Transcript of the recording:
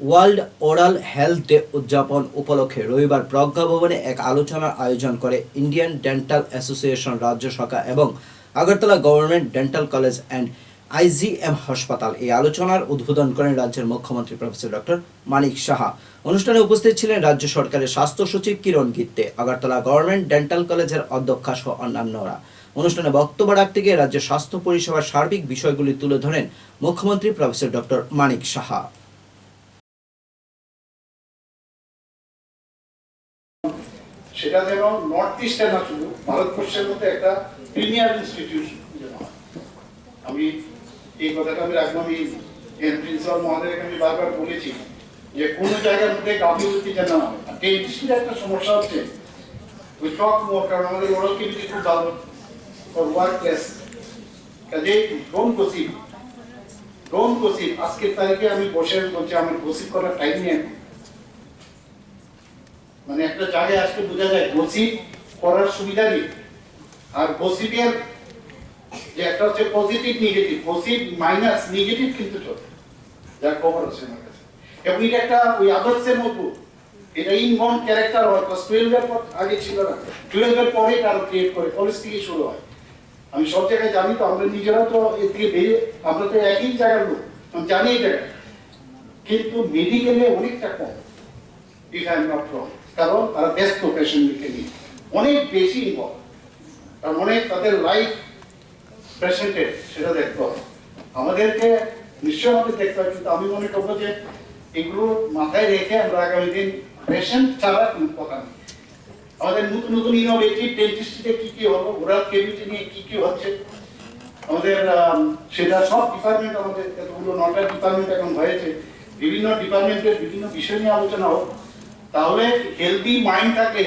World oral health day উদযাপন উপলক্ষে রবিবার প্রজ্ঞা ভবনে এক আলোচনার আয়োজন করে ইন্ডিয়ান ডেন্টাল অ্যাসোসিয়েশন রাজ্য শাখা এবং Agartala government dental college and IGM হাসপাতাল। এই আলোচনার উদ্বোধন করেন রাজ্যের মুখ্যমন্ত্রী প্রফেসর ডক্টর মানিক সাহা। অনুষ্ঠানে উপস্থিত ছিলেন রাজ্য সরকারের স্বাস্থ্য সচিব কিরণ গিত্তে, আগরতলা গভর্নমেন্ট ডেন্টাল কলেজের অধ্যক্ষা সহ অন্যান্যরা। অনুষ্ঠানে বক্তব্য রাখতে গিয়ে রাজ্যের স্বাস্থ্য পরিষেবার সার্বিক বিষয়গুলি তুলে ধরেন মুখ্যমন্ত্রী প্রফেসর ডক্টর মানিক সাহা। সেটা যেন নর্থ ইস্টে না শুধু ভারতবর্ষের মধ্যে একটা প্রিমিয়ার ইনস্টিটিউশন আমি এই কথাটা আমি রাখব, আমি এর প্রিন্সিপাল মহোদয়কে আমি বারবার বলেছি যে কোনো জায়গার মধ্যে গাফিলতি যেন না হয়। ডেন্টিস্টের একটা সমস্যা হচ্ছে ওই টক মোর কারণ আমাদের ওরাল কেমিটি খুব ভালো ফর ওয়ার্ক প্লেস কাজে ডোন্ট গসিপ ডোন্ট গসিপ, আজকের তারিখে আমি বসে বলছি, আমার গসিপ করার টাইম নেই। মানে একটা জায়গায় আজকে বোঝা যায় গসিপ করার সুবিধা নেই। আর গসিপের যে একটা হচ্ছে positive negative positive minus negative কিন্তু চলে। যার খবর আছে আমার কাছে। এবং এটা একটা ওই আদর্শের মতো। এটা ইনবর্ন ক্যারেক্টার হয় ক্লাস টুয়েলভের পর আগে ছিল না। টুয়েলভের পরে আরও ক্রিয়েট করে। কলেজ থেকে শুরু হয়। আমি সব জায়গায় জানি তো, আমরা নিজেরাও তো এর থেকে বেরিয়ে আমরা তো একই জায়গার লোক। আমি জানি এটা কিন্তু মেডিকেলে অনেকটা কম। If I am not wrong কারণ তারা ব্যস্ত পেশেন্টকে নিয়ে। অনেক বেশি ইনভলভ কারণ অনেক তাদের লাইফ পেশেন্টের সেটা দেখতে হবে। আমাদেরকে নিশ্চয় আমাদের দেখতে হবে কিন্তু আমি মনে করব যে এগুলো মাথায় রেখে আমরা আগামী দিন পেশেন্ট ছাড়া কোনো কথা নেই। আমাদের নতুন নতুন ইনোভেটিভ ডেন্টিস্ট্রিতে কি কি হলো ওরাল কেভিটি নিয়ে কি কি হচ্ছে? আমাদের আম, সেটা সব ডিপার্টমেন্ট আমাদের এতগুলো নটা ডিপার্টমেন্ট এখন হয়েছে। বিভিন্ন ডিপার্টমেন্টের বিভিন্ন বিষয় নিয়ে আলোচনা হোক। তাহলে হেলদি মাইন্ড থাকলে